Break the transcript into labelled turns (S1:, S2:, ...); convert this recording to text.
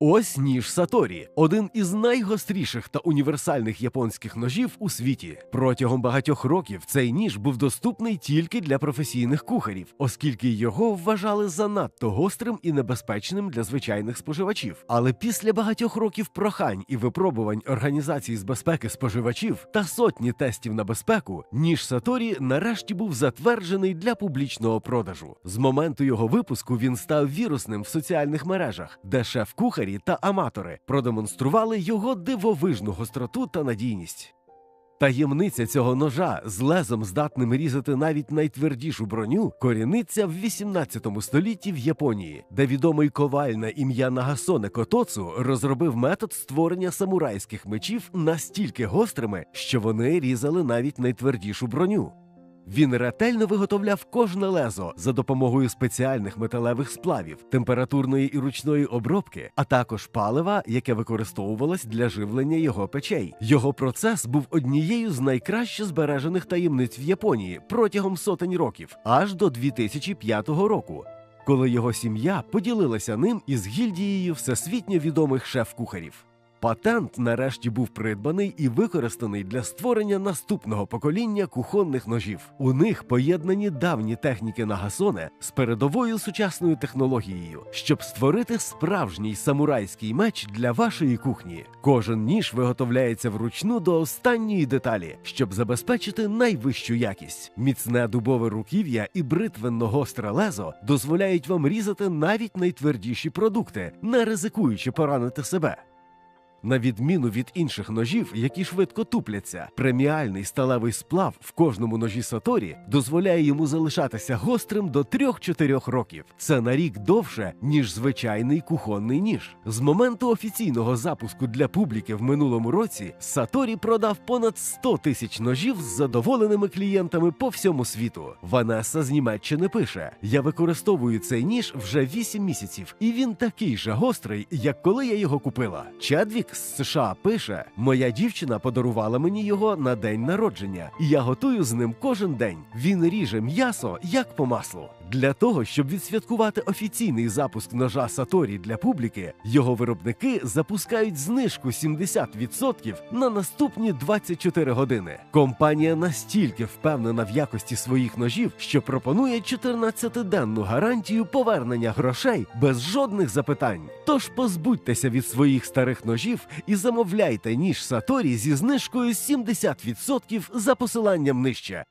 S1: Ось ніж Саторі, один із найгостріших та універсальних японських ножів у світі. Протягом багатьох років цей ніж був доступний тільки для професійних кухарів, оскільки його вважали занадто гострим і небезпечним для звичайних споживачів. Але після багатьох років прохань і випробувань організації з безпеки споживачів та сотні тестів на безпеку, ніж Саторі нарешті був затверджений для публічного продажу. З моменту його випуску він став вірусним в соціальних мережах, де шеф-кухарі та аматори продемонстрували його дивовижну гостроту та надійність. Таємниця цього ножа з лезом здатним різати навіть найтвердішу броню коріниться в 18 столітті в Японії, де відомий коваль на ім'я Нагасоне Котоцу розробив метод створення самурайських мечів настільки гострими, що вони різали навіть найтвердішу броню. Він ретельно виготовляв кожне лезо за допомогою спеціальних металевих сплавів, температурної і ручної обробки, а також палива, яке використовувалось для живлення його печей. Його процес був однією з найкраще збережених таємниць в Японії протягом сотень років, аж до 2005 року. Коли його сім'я поділилася ним із гільдією всесвітньо відомих шеф-кухарів. Патент нарешті був придбаний і використаний для створення наступного покоління кухонних ножів. У них поєднані давні техніки Нагасоне з передовою сучасною технологією, щоб створити справжній самурайський меч для вашої кухні. Кожен ніж виготовляється вручну до останньої деталі, щоб забезпечити найвищу якість. Міцне дубове руків'я і бритвенно гостре лезо дозволяють вам різати навіть найтвердіші продукти, не ризикуючи поранити себе. На відміну від інших ножів, які швидко тупляться, преміальний сталевий сплав в кожному ножі Саторі дозволяє йому залишатися гострим до 3-4 років. Це на рік довше, ніж звичайний кухонний ніж. З моменту офіційного запуску для публіки в минулому році Саторі продав понад 100 тисяч ножів з задоволеними клієнтами по всьому світу. Ванеса з Німеччини пише: Я використовую цей ніж вже 8 місяців, і він такий же гострий, як коли я його купила. Чедвік з США пише: Моя дівчина подарувала мені його на день народження, і я готую з ним кожен день. Він ріже м'ясо як по маслу. Для того, щоб відсвяткувати офіційний запуск ножа Саторі для публіки, його виробники запускають знижку 70% на наступні 24 години. Компанія настільки впевнена в якості своїх ножів, що пропонує 14-денну гарантію повернення грошей без жодних запитань. Тож позбудьтеся від своїх старих ножів і замовляйте ніж Саторі зі знижкою 70% за посиланням нижче.